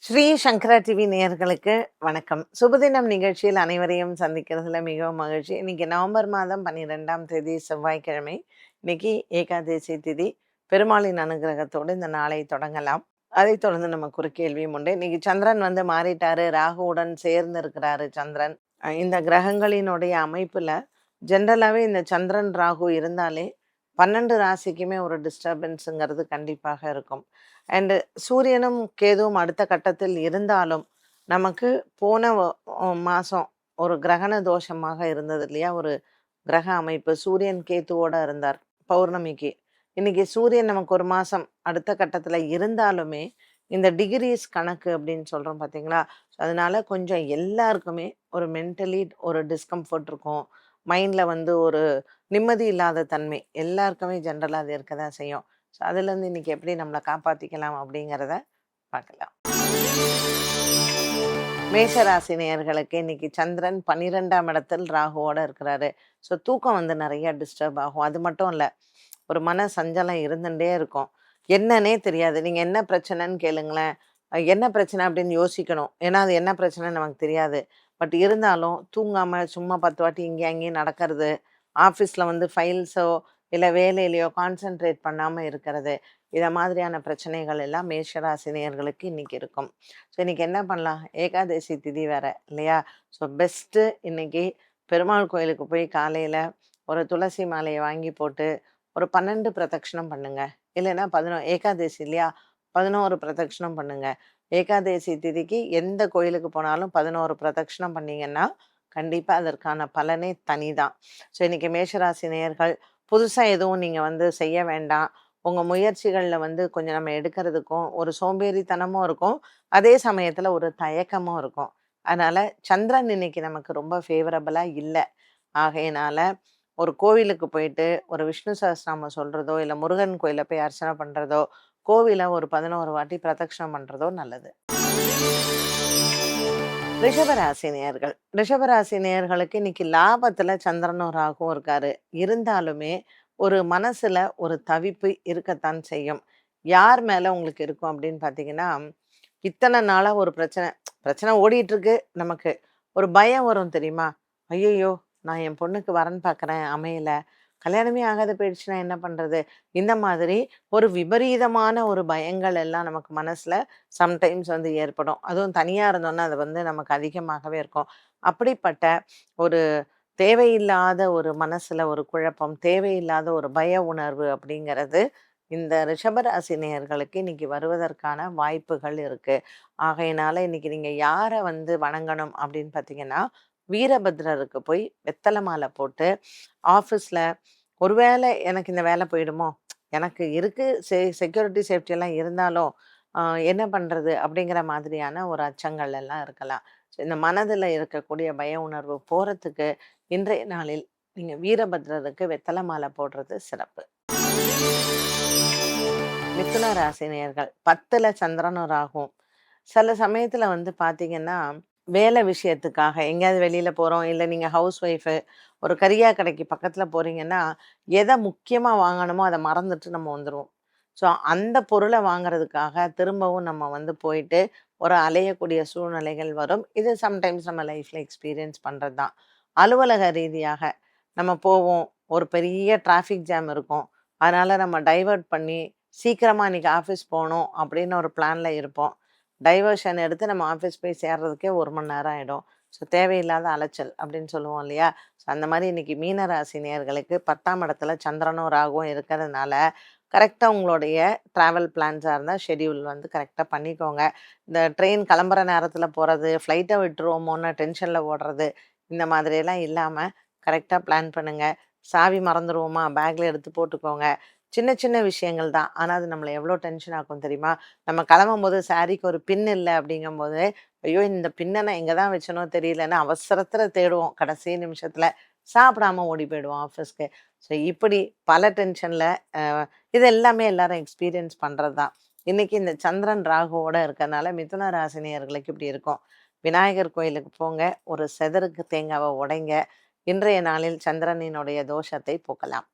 ஸ்ரீ சங்கரா TV நேயர்களுக்கு வணக்கம். சுபதினம் நிகழ்ச்சியில் அனைவரையும் சந்திக்கிறதுல மிகவும் மகிழ்ச்சி. இன்னைக்கு நவம்பர் மாதம் பன்னிரெண்டாம் தேதி செவ்வாய்க்கிழமை. இன்னைக்கு ஏகாதசி திதி. பெருமாளின் அனுகிரகத்தோடு இந்த நாளை தொடங்கலாம். அதைத் தொடர்ந்து நமக்கு ஒரு கேள்வியும் உண்டு. இன்னைக்கு சந்திரன் வந்து மாறிட்டாரு. ராகுவுடன் சேர்ந்து இருக்கிறாரு சந்திரன். இந்த கிரகங்களினுடைய அமைப்புல ஜென்ரலாகவே இந்த சந்திரன் ராகு இருந்தாலே பன்னெண்டு ராசிக்குமே ஒரு டிஸ்டர்பன்ஸுங்கிறது கண்டிப்பாக இருக்கும். அண்டு சூரியனும் கேதுவும் அடுத்த கட்டத்தில் இருந்தாலும் நமக்கு போன மாதம் ஒரு கிரகண தோஷமாக இருந்தது இல்லையா? ஒரு கிரக அமைப்பு சூரியன் கேத்துவோட இருந்தார் பௌர்ணமிக்கு. இன்னைக்கு சூரியன் நமக்கு ஒரு மாதம் அடுத்த கட்டத்தில் இருந்தாலுமே இந்த டிகிரிஸ் கணக்கு அப்படின்னு சொல்கிறோம் பார்த்தீங்களா அதனால கொஞ்சம் எல்லாருக்குமே ஒரு மென்டலி ஒரு டிஸ்கம்ஃபர்ட் இருக்கும். மைண்டில் வந்து ஒரு நிம்மதி இல்லாத தன்மை. எல்லாருக்குமே ஜென்ரலாக அது இருக்க தான் செய்யும். ஸோ அதுலேருந்து இன்னைக்கு எப்படி நம்மளை காப்பாற்றிக்கலாம் அப்படிங்கிறத பார்க்கலாம். மேஷராசி நேயர்களுக்கு இன்னைக்கு சந்திரன் பன்னிரெண்டாம் இடத்தில் ராகுவோட இருக்கிறாரு. ஸோ தூக்கம் வந்து நிறைய டிஸ்டர்ப் ஆகும். அது மட்டும் இல்லை ஒரு மன சஞ்சலம் இருந்துட்டே இருக்கும். என்னன்னே தெரியாது. நீங்கள் என்ன பிரச்சனைன்னு கேளுங்களேன். என்ன பிரச்சனை அப்படின்னு யோசிக்கணும். ஏன்னா அது என்ன பிரச்சனைன்னு நமக்கு தெரியாது. பட் இருந்தாலும் தூங்காமல் சும்மா பத்து வாட்டி இங்கேயும் அங்கேயும் நடக்கிறது ஆஃபீஸில் வந்து ஃபைல்ஸோ இல்லை வேலையிலையோ கான்சென்ட்ரேட் பண்ணாமல் இருக்கிறது. இதை மாதிரியான பிரச்சனைகள் எல்லாம் மேஷராசினியர்களுக்கு இன்னைக்கு இருக்கும். ஸோ இன்றைக்கி என்ன பண்ணலாம்? ஏகாதசி திதி வேறு இல்லையா? ஸோ பெஸ்ட்டு இன்னைக்கு பெருமாள் கோயிலுக்கு போய் காலையில் ஒரு துளசி மாலையை வாங்கி போட்டு ஒரு பன்னெண்டு பிரதட்சணம் பண்ணுங்கள் இல்லைன்னா பதினோ ஏகாதசி இல்லையா? பதினோரு பிரதட்சணம் பண்ணுங்கள் ஏகாதசி திதிக்கு எந்த கோயிலுக்கு போனாலும் பதினோரு பிரதட்சணம் பண்ணிங்கன்னா கண்டிப்பாக அதற்கான பலனே தனிதான். ஸோ இன்னைக்கு மேஷராசி நேயர்கள் புதுசாக எதுவும் நீங்கள் வந்து செய்ய வேண்டாம். உங்கள் முயற்சிகளில் வந்து கொஞ்சம் நம்ம எடுக்கிறதுக்கும் ஒரு சோம்பேறித்தனமும் இருக்கும். அதே சமயத்தில் ஒரு தயக்கமும் இருக்கும். அதனால் சந்திரன் இன்னைக்கு நமக்கு ரொம்ப ஃபேவரபுளாக இல்லை. ஆகையினால ஒரு கோவிலுக்கு போயிட்டு ஒரு விஷ்ணு சஹஸ்ரநாமம் சொல்கிறதோ இல்லை முருகன் கோயிலில் போய் அர்ச்சனை பண்ணுறதோ கோவிலை ஒரு பதினோரு வாட்டி பிரதட்சணம் பண்ணுறதோ நல்லது. ரிஷபராசி நேர்கள் ரிஷபராசி நேர்களுக்கு இன்னைக்கு லாபத்துல சந்திரனும் ராகுவும் இருக்காரு. இருந்தாலுமே ஒரு மனசுல ஒரு தவிப்பு இருக்கத்தான் செய்யும். யார் மேல உங்களுக்கு இருக்கும் அப்படின்னு பாத்தீங்கன்னா இத்தனை நாளா ஒரு பிரச்சனை பிரச்சனை ஓடிட்டு இருக்கு நமக்கு. ஒரு பயம் வரும் தெரியுமா? ஐயையோ நான் என் பொண்ணுக்கு வரன் பார்க்குறேன் அமையல. கல்யாணமே ஆகாத போயிடுச்சுன்னா என்ன பண்றது? இந்த மாதிரி ஒரு விபரீதமான ஒரு பயங்கள் எல்லாம் நமக்கு மனசுல சம்டைம்ஸ் வந்து ஏற்படும். அதுவும் தனியாக இருந்தோன்னா அது வந்து நமக்கு அதிகமாகவே இருக்கும். அப்படிப்பட்ட ஒரு தேவையில்லாத ஒரு மனசுல ஒரு குழப்பம் தேவையில்லாத ஒரு பய உணர்வு அப்படிங்கிறது இந்த ரிஷபராசி நேயர்களுக்கு இன்னைக்கு வருவதற்கான வாய்ப்புகள் இருக்கு. ஆகையினால இன்னைக்கு நீங்க யாரை வந்து வணங்கணும் அப்படின்னு பார்த்தீங்கன்னா வீரபத்ரருக்கு போய் வெத்தலை மாலை போட்டு ஆஃபீஸில் ஒருவேளை எனக்கு இந்த வேலை போயிடுமோ? எனக்கு இருக்குது செ செக்யூரிட்டி சேஃப்டியெல்லாம் இருந்தாலும் என்ன பண்ணுறது அப்படிங்கிற மாதிரியான ஒரு அச்சங்கள் எல்லாம் இருக்கலாம். இந்த மனதில் இருக்கக்கூடிய பய உணர்வு போகிறதுக்கு இன்றைய நாளில் நீங்கள் வீரபத்ரருக்கு வெத்தலை மாலை போடுறது சிறப்பு. மிதுன ராசினியர்கள் பத்தில் பத்துல சந்திரனும் ராகும் சில சமயத்தில் வந்து பார்த்தீங்கன்னா வேலை விஷயத்துக்காக எங்கேயாவது வெளியில் போகிறோம் இல்லை நீங்கள் ஹவுஸ் ஒய்ஃபு ஒரு கரியா கடைக்கு பக்கத்தில் போகிறீங்கன்னா எதை முக்கியமாக வாங்கணுமோ அதை மறந்துட்டு நம்ம வந்துடுவோம் ஸோ அந்த பொருளை வாங்குறதுக்காக திரும்பவும் நம்ம வந்து போயிட்டு ஒரு அலையக்கூடிய சூழ்நிலைகள் வரும். இது சம்டைம்ஸ் நம்ம லைஃப்பில் எக்ஸ்பீரியன்ஸ் பண்ணுறது தான். அலுவலக ரீதியாக நம்ம போவோம். ஒரு பெரிய டிராஃபிக் ஜாம் இருக்கும். அதனால் நம்ம டைவர்ட் பண்ணி சீக்கிரமாக இன்னைக்கு ஆஃபீஸ் போகணும் அப்படின்னு ஒரு பிளானில் இருப்போம். டைவர்ஷன் எடுத்து நம்ம ஆஃபீஸ் போய் சேர்றதுக்கே ஒரு மணி நேரம் ஆகிடும் ஸோ தேவையில்லாத அலைச்சல் அப்படின்னு சொல்லுவோம் இல்லையா? ஸோ அந்த மாதிரி இன்றைக்கி மீனராசி நேர்களுக்கு பத்தாம் இடத்துல சந்திரனும் ராகுவும் இருக்கிறதுனால கரெக்டாக உங்களுடைய ட்ராவல் பிளான்ஸாக இருந்தால் ஷெடியூல் வந்து கரெக்டாக பண்ணிக்கோங்க. இந்த ட்ரெயின் கிளம்புற நேரத்தில் போகிறது ஃப்ளைட்டை விட்டுருவோமோன்னு டென்ஷனில் ஓடுறது இந்த மாதிரியெல்லாம் இல்லாமல் கரெக்டாக பிளான் பண்ணுங்கள் சாவி மறந்துடுவோமா பேக்கில் எடுத்து போட்டுக்கோங்க. சின்ன சின்ன விஷயங்கள் தான். ஆனால் அது நம்மளை எவ்வளோ டென்ஷன் ஆகும் தெரியுமா? நம்ம கிளம்பும் போது சாரிக்கு ஒரு பின் இல்லை அப்படிங்கும்போது ஐயோ இந்த பின்னை நான் எங்கே தான் வச்சனோ தெரியலன்னு அவசரத்தில் தேடுவோம். கடைசி நிமிஷத்தில் சாப்பிடாம ஓடி போயிடுவோம் ஆஃபீஸ்க்கு ஸோ இப்படி பல டென்ஷனில் இது எல்லாமே எல்லாரும் எக்ஸ்பீரியன்ஸ் பண்ணுறது தான். இன்றைக்கி இந்த சந்திரன் ராகுவோட இருக்கிறனால மிதுன ராசினியர்களுக்கு இப்படி இருக்கும். விநாயகர் கோயிலுக்கு போங்க ஒரு செதருக்கு தேங்காவை உடைங்க. இன்றைய நாளில் சந்திரனினுடைய தோஷத்தை போக்கலாம்.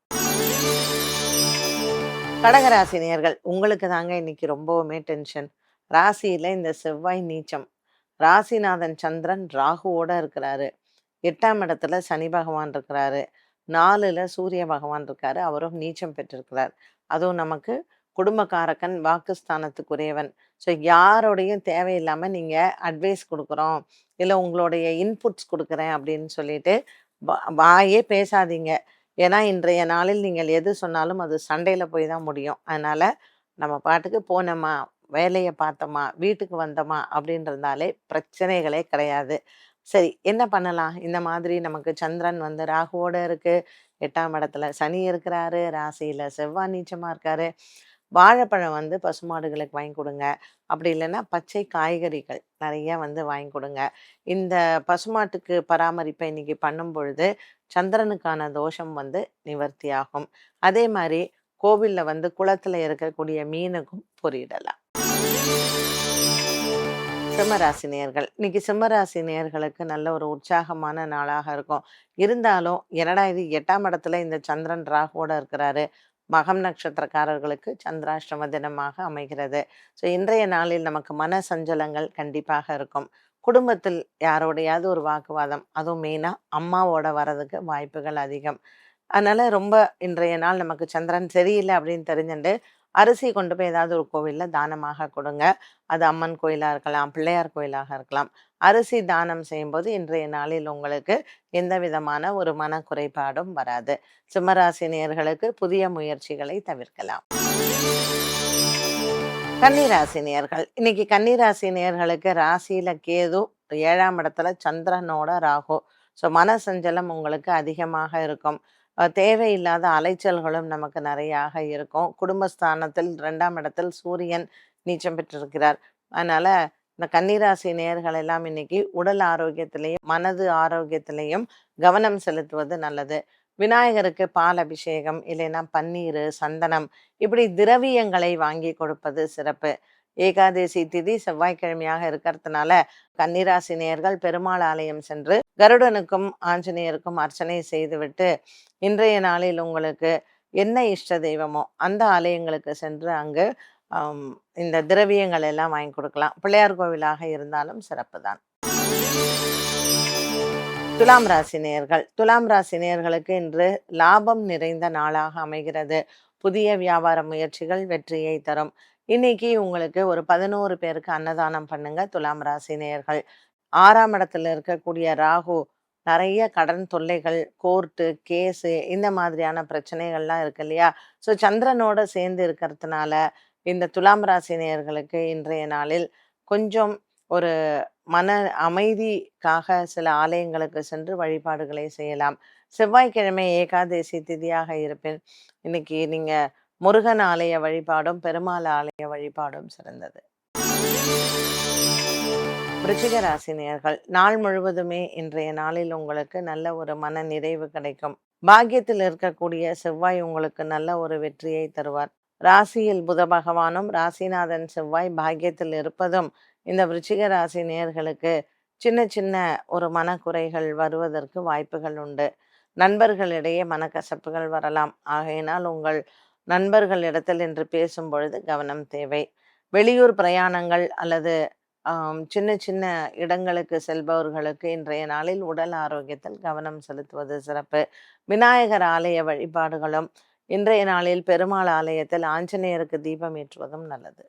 கடகராசினியர்கள் உங்களுக்கு தாங்க இன்னைக்கு ரொம்பவுமே டென்ஷன். ராசியில இந்த செவ்வாய் நீச்சம். ராசிநாதன் சந்திரன் ராகுவோட இருக்கிறாரு. எட்டாம் இடத்துல சனி பகவான் இருக்கிறாரு. நாலுல சூரிய பகவான் இருக்காரு. அவரும் நீச்சம் பெற்றிருக்கிறார். அதுவும் நமக்கு குடும்பக்காரக்கன் வாக்குஸ்தானத்துக்குரியவன். ஸோ யாரோடையும் தேவையில்லாமல் நீங்கள் அட்வைஸ் கொடுக்குறோம். இல்லை உங்களுடைய இன்புட்ஸ் கொடுக்குறேன் அப்படின்னு சொல்லிட்டு வாயே பேசாதீங்க. ஏன்னா இன்றைய நாளில் நீங்கள் எது சொன்னாலும் அது சண்டையில் போய் தான் முடியும். அதனால் நம்ம பாட்டுக்கு போனோமா வேலையை பார்த்தோமா வீட்டுக்கு வந்தோமா அப்படின்றதாலே பிரச்சனைகளே கிடையாது. சரி என்ன பண்ணலாம்? இந்த மாதிரி நமக்கு சந்திரன் வந்து ராகுவோட இருக்கு. எட்டாம் இடத்துல சனி இருக்கிறாரு. ராசியில செவ்வாய் நீச்சமா இருக்காரு. வாழைப்பழம் வந்து பசுமாடுகளுக்கு வாங்கி கொடுங்க. அப்படி இல்லைன்னா பச்சை காய்கறிகள் நிறைய வந்து வாங்கி கொடுங்க. இந்த பசுமாட்டுக்கு பராமரிப்பை இன்னைக்கு பண்ணும் பொழுது சந்திரனுக்கான தோஷம் வந்து நிவர்த்தி ஆகும் அதே மாதிரி கோவிலில் வந்து குளத்தில் இருக்கக்கூடிய மீனுக்கும் பொறியிடலாம் சிம்மராசி நேர்கள் இன்னைக்கு சிம்மராசி நேர்களுக்கு நல்ல ஒரு உற்சாகமான நாளாக இருக்கும். இருந்தாலும் என்னடா இது எட்டாம் இடத்துல இந்த சந்திரன் ராகுவோட இருக்கிறாரு. மகம் நட்சத்திரக்காரர்களுக்கு சந்திராஷ்டம தினமாக அமைகிறது. ஸோ இன்றைய நாளில் நமக்கு மன சஞ்சலங்கள் கண்டிப்பாக இருக்கும். குடும்பத்தில் யாரோடையாவது ஒரு வாக்குவாதம் அதுவும் மெயினாக அம்மாவோட வர்றதுக்கு வாய்ப்புகள் அதிகம். அதனால் ரொம்ப இன்றைய நாள் நமக்கு சந்திரன் சரியில்லை அப்படின்னு தெரிஞ்சுட்டு அரிசி கொண்டு போய் ஏதாவது ஒரு கோவிலில் தானமாக கொடுங்க. அது அம்மன் கோயிலாக இருக்கலாம் பிள்ளையார் கோயிலாக இருக்கலாம். அரிசி தானம் செய்யும்போது இன்றைய நாளில் உங்களுக்கு எந்த விதமான ஒரு மன குறைபாடும் வராது சிம்மராசினியர்களுக்கு புதிய முயற்சிகளை தவிர்க்கலாம். கன்னிராசி நேர்கள். இன்னைக்கு கன்னிராசினியர்களுக்கு ராசியில கேது ஏழாம் இடத்துல சந்திரனோட ராகு. ஸோ மன சஞ்சலம் உங்களுக்கு அதிகமாக இருக்கும். தேவையில்லாத அலைச்சல்களும் நமக்கு நிறையாக இருக்கும். குடும்பஸ்தானத்தில் ரெண்டாம் இடத்தில் சூரியன் நீச்சம் பெற்றிருக்கிறார். அதனால இந்த கன்னிராசி நேர்கள் எல்லாம் இன்னைக்கு உடல் ஆரோக்கியத்திலையும் மனது ஆரோக்கியத்திலையும் கவனம் செலுத்துவது நல்லது. விநாயகருக்கு பால் அபிஷேகம் இல்லைன்னா பன்னீர் சந்தனம் இப்படி திரவியங்களை வாங்கி கொடுப்பது சிறப்பு. ஏகாதசி திதி செவ்வாய்க்கிழமையாக இருக்கிறதுனால கன்னிராசி நேர்கள் பெருமாள் ஆலயம் சென்று கருடனுக்கும் ஆஞ்சநேயருக்கும் அர்ச்சனை செய்துவிட்டு இன்றைய நாளில் உங்களுக்கு என்ன இஷ்ட தெய்வமோ அந்த ஆலயங்களுக்கு சென்று அங்கு இந்த திரவியங்கள் எல்லாம் வாங்கி கொடுக்கலாம். பிள்ளையார் கோவிலாக இருந்தாலும் சிறப்பு தான் துலாம் ராசி நேர்கள். துலாம் ராசி நேர்களுக்கு இன்று லாபம் நிறைந்த நாளாக அமைகிறது. புதிய வியாபார முயற்சிகள் வெற்றியை தரும். இன்னைக்கு உங்களுக்கு ஒரு பதினோரு பேருக்கு அன்னதானம் பண்ணுங்க துலாம் ராசி நேர்கள். ஆறாம் இடத்துல இருக்கக்கூடிய ராகு நிறைய கடன் தொல்லைகள் கோர்ட்டு கேஸு இந்த மாதிரியான பிரச்சனைகள்லாம் இருக்கு இல்லையா? ஸோ சந்திரனோட சேர்ந்து இருக்கிறதுனால இந்த துலாம் ராசி நேர்களுக்கு இன்றைய நாளில் கொஞ்சம் ஒரு மன அமைதிக்காக சில ஆலயங்களுக்கு சென்று வழிபாடுகளை செய்யலாம். செவ்வாய்க்கிழமை ஏகாதசி திதியாக இருப்பேன் இன்னைக்கு நீங்க முருகன் ஆலய வழிபாடும் பெருமாள் ஆலய வழிபாடும் சிறந்தது. விருச்சிக ராசினியர்கள் நாள் முழுவதுமே இன்றைய நாளில் உங்களுக்கு நல்ல ஒரு மன நிறைவு கிடைக்கும். பாக்கியத்தில் இருக்கக்கூடிய செவ்வாய் உங்களுக்கு நல்ல ஒரு வெற்றியை தருவார். ராசியில் புத பகவானும் ராசிநாதன் செவ்வாய் பாக்கியத்தில் இருப்பதும் இந்த விருச்சிக ராசி நேர்களுக்கு சின்ன சின்ன ஒரு மனக்குறைகள் வருவதற்கு வாய்ப்புகள் உண்டு. நண்பர்களிடையே மனக்கசப்புகள் வரலாம். ஆகையினால் உங்கள் நண்பர்களிடத்தில் என்று பேசும் பொழுது கவனம் தேவை. வெளியூர் பிரயாணங்கள் அல்லது சின்ன சின்ன இடங்களுக்கு செல்பவர்களுக்கு இன்றைய நாளில் உடல் ஆரோக்கியத்தில் கவனம் செலுத்துவது சிறப்பு. விநாயகர் ஆலய வழிபாடுகளும் இன்றைய நாளில் பெருமாள் ஆலயத்தில் ஆஞ்சநேயருக்கு தீபம் ஏற்றுவதும் நல்லது.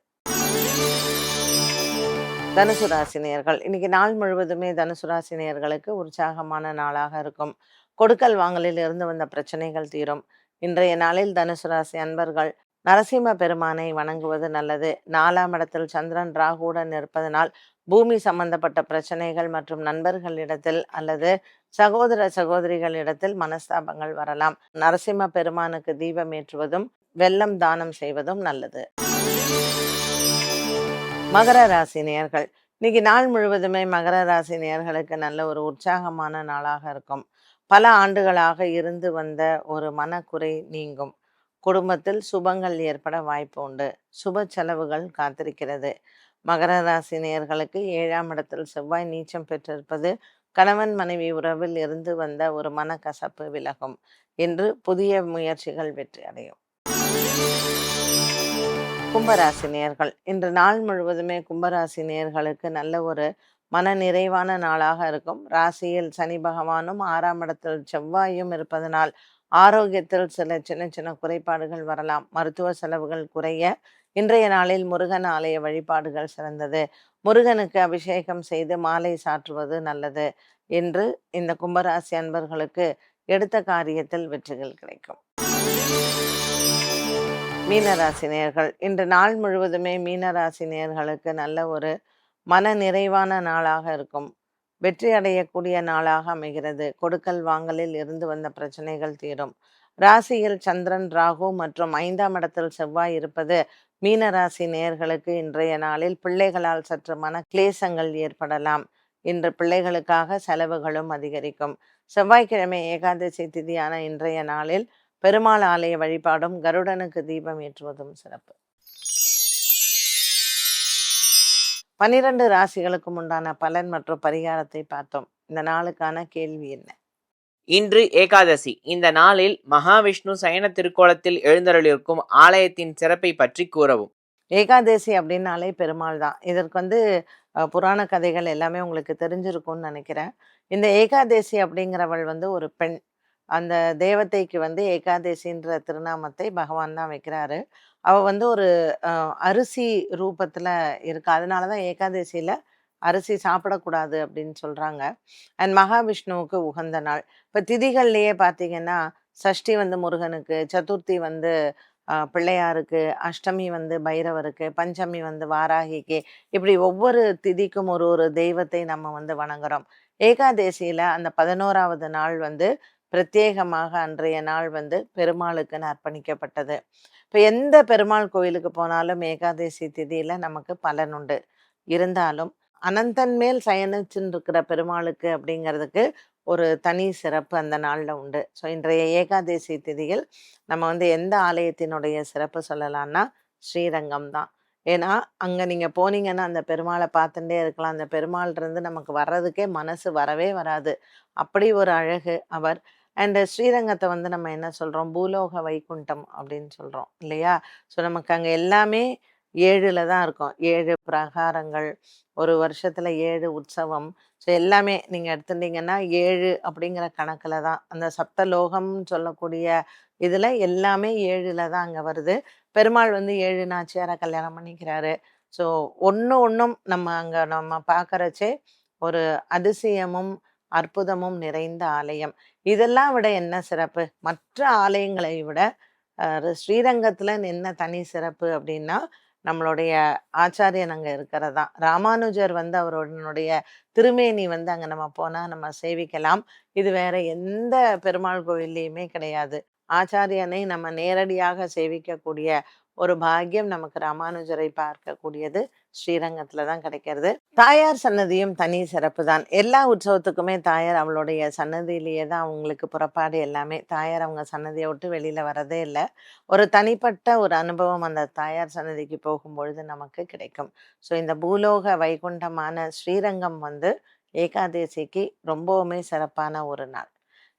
தனுசு ராசினியர்கள். இன்னைக்கு நாள் முழுவதுமே தனுசு ராசினியர்களுக்கு உற்சாகமான நாளாக இருக்கும். கொடுக்கல் வாங்கலில் இருந்து வந்த பிரச்சனைகள் தீரும். இன்றைய நாளில் தனுசு ராசி அன்பர்கள் நரசிம்ம பெருமானை வணங்குவது நல்லது. நாலாம் இடத்தில் சந்திரன் ராகுடன் இருப்பதனால் பூமி சம்பந்தப்பட்ட பிரச்சனைகள் மற்றும் நண்பர்களிடத்தில் அல்லது சகோதர சகோதரிகளிடத்தில் மனஸ்தாபங்கள் வரலாம். நரசிம்ம பெருமானுக்கு தீபம் ஏற்றுவதும் வெள்ளம் தானம் செய்வதும் நல்லது. மகர ராசி நேர்கள். இன்னைக்கு நாள் முழுவதுமே மகர ராசி நேர்களுக்கு நல்ல ஒரு உற்சாகமான நாளாக இருக்கும். பல ஆண்டுகளாக இருந்து வந்த ஒரு மனக்குறை நீங்கும். குடும்பத்தில் சுபங்கள் ஏற்பட வாய்ப்பு உண்டு. சுப செலவுகள் காத்திருக்கிறது. மகர ராசி நேர்களுக்கு ஏழாம் இடத்தில் செவ்வாய் நீச்சம் பெற்றிருப்பது கணவன் மனைவி உறவில் இருந்து வந்த ஒரு மனக்கசப்பு விலகும். என்று புதிய முயற்சிகள் வெற்றி அடையும். கும்பராசி நேர்கள் இன்று நாள் முழுவதுமே கும்பராசி நேர்களுக்கு நல்ல ஒரு மன நிறைவான நாளாக இருக்கும். ராசியில் சனி பகவானும் ஆறாம் இடத்தில் செவ்வாயும் இருப்பதனால் ஆரோக்கியத்தில் சில சின்ன சின்ன குறைபாடுகள் வரலாம். மருத்துவ செலவுகள் குறைய இன்றைய நாளில் முருகன் ஆலய வழிபாடுகள் சிறந்தது. முருகனுக்கு அபிஷேகம் செய்து மாலை சாற்றுவது நல்லது என்று இந்த கும்பராசி அன்பர்களுக்கு எடுத்த காரியத்தில் வெற்றிகள் கிடைக்கும். மீனராசி நேர்கள் இன்று நாள் முழுவதுமே மீனராசி நேர்களுக்கு நல்ல ஒரு மன நிறைவான நாளாக இருக்கும். வெற்றி அடையக்கூடிய நாளாக அமைகிறது. கொடுக்கல் வாங்கலில் இருந்து வந்த பிரச்சனைகள் தீரும். ராசியில் சந்திரன் ராகு மற்றும் ஐந்தாம் இடத்தில் செவ்வாய் இருப்பது மீனராசி நேர்களுக்கு இன்றைய நாளில் பிள்ளைகளால் சற்று மன கிளேசங்கள் ஏற்படலாம். இன்று பிள்ளைகளுக்காக செலவுகளும் அதிகரிக்கும். செவ்வாய்க்கிழமை ஏகாதசி திதியான இன்றைய நாளில் பெருமாள் ஆலய வழிபாடும் கருடனுக்கு தீபம் ஏற்றுவதும் சிறப்பு. பனிரெண்டு ராசிகளுக்கும் உண்டான பலன் மற்றும் பரிகாரத்தை பார்த்தோம். இந்த நாளுக்கான கேள்வி என்ன? இன்று ஏகாதசி. இந்த நாளில் மகாவிஷ்ணு சயன திருக்கோலத்தில் எழுந்தருளிருக்கும் ஆலயத்தின் சிறப்பை பற்றி கூறவும். ஏகாதசி அப்படின்னாலே பெருமாள் தான். இதற்கு வந்து புராண கதைகள் எல்லாமே உங்களுக்கு தெரிஞ்சிருக்கும்னு நினைக்கிறேன். இந்த ஏகாதசி அப்படிங்கிறவள் வந்து ஒரு பெண். அந்த தேவதைக்கு வந்து ஏகாதசின்ற திருநாமத்தை பகவான் தான் வைக்கிறாரு. அவ வந்து ஒரு அரிசி ரூபத்துல இருக்கு. அதனால தான் ஏகாதசியில அரிசி சாப்பிடக்கூடாது அப்படின்னு சொல்றாங்க. அண்ட் மகாவிஷ்ணுவுக்கு உகந்த நாள். இப்போ திதிகள்லயே பார்த்தீங்கன்னா சஷ்டி வந்து முருகனுக்கு சதுர்த்தி வந்து பிள்ளையாருக்கு அஷ்டமி வந்து பைரவருக்கு பஞ்சமி வந்து வாராகிக்கு. இப்படி ஒவ்வொரு திதிக்கும் ஒரு ஒரு தெய்வத்தை நம்ம வந்து வணங்குறோம். ஏகாதசியில அந்த பதினோராவது நாள் வந்து பிரத்யேகமாக அன்றைய நாள் வந்து பெருமாளுக்குன்னு அர்ப்பணிக்கப்பட்டது. இப்போ எந்த பெருமாள் கோயிலுக்கு போனாலும் ஏகாதசி திதியில் நமக்கு பலன் உண்டு. இருந்தாலும் அனந்தன் மேல் சயனிச்சுன்னு இருக்கிற பெருமாளுக்கு அப்படிங்கிறதுக்கு ஒரு தனி சிறப்பு அந்த நாளில் உண்டு. ஸோ இன்றைய ஏகாதசி திதியில் நம்ம வந்து எந்த ஆலயத்தினுடைய சிறப்பு சொல்லலாம்னா ஸ்ரீரங்கம் தான். ஏன்னா அங்கே நீங்கள் போனீங்கன்னா அந்த பெருமாளை பார்த்துட்டே இருக்கலாம். அந்த பெருமாள் இருந்து நமக்கு வர்றதுக்கே மனசு வரவே வராது. அப்படி ஒரு அழகு அவர். அண்டு ஸ்ரீரங்கத்தை வந்து நம்ம என்ன சொல்கிறோம் பூலோக வைகுண்டம் அப்படின்னு சொல்கிறோம் இல்லையா? ஸோ நமக்கு அங்கே எல்லாமே ஏழில் தான் இருக்கும். ஏழு பிரகாரங்கள் ஒரு வருஷத்தில் ஏழு உற்சவம். ஸோ எல்லாமே நீங்கள் எடுத்துட்டீங்கன்னா ஏழு அப்படிங்கிற கணக்கில் தான். அந்த சப்தலோகம்னு சொல்லக்கூடிய இதில் எல்லாமே ஏழில் தான் அங்கே வருது. பெருமாள் வந்து ஏழு நாச்சியாரை கல்யாணம் பண்ணிக்கிறாரு. ஸோ ஒன்று ஒன்றும் நம்ம அங்கே நம்ம பார்க்குறச்சே ஒரு அதிசயமும் அற்புதமும் நிறைந்த ஆலயம். இதெல்லாம் விட என்ன சிறப்பு? மற்ற ஆலயங்களை விட ஸ்ரீரங்கத்தில் என்ன தனி சிறப்பு அப்படின்னா நம்மளுடைய ஆச்சாரியன் அங்கே இருக்கிறதா ராமானுஜர் வந்து அவருடைய திருமேனி வந்து அங்கே நம்ம போனால் நம்ம சேவிக்கலாம். இது வேற எந்த பெருமாள் கோயில்லையுமே கிடையாது. ஆச்சாரியனை நம்ம நேரடியாக சேவிக்கக்கூடிய ஒரு பாக்கியம் நமக்கு ராமானுஜரை பார்க்கக்கூடியது. ஸ்ரீரங்கத்துல தான் கிடைக்கிறது. தாயார் சன்னதியும் தனி சிறப்பு தான். எல்லா உற்சவத்துக்குமே தாயார் அவளுடைய சன்னதியிலேயே தான் அவங்களுக்கு புறப்பாடு எல்லாமே. தாயார் அவங்க சன்னதியை விட்டு வெளியில வரதே இல்லை. ஒரு தனிப்பட்ட ஒரு அனுபவம் அந்த தாயார் சன்னதிக்கு போகும்பொழுது நமக்கு கிடைக்கும். ஸோ இந்த பூலோக வைகுண்டமான ஸ்ரீரங்கம் வந்து ஏகாதசிக்கு ரொம்பவுமே சிறப்பான ஒரு நாள்.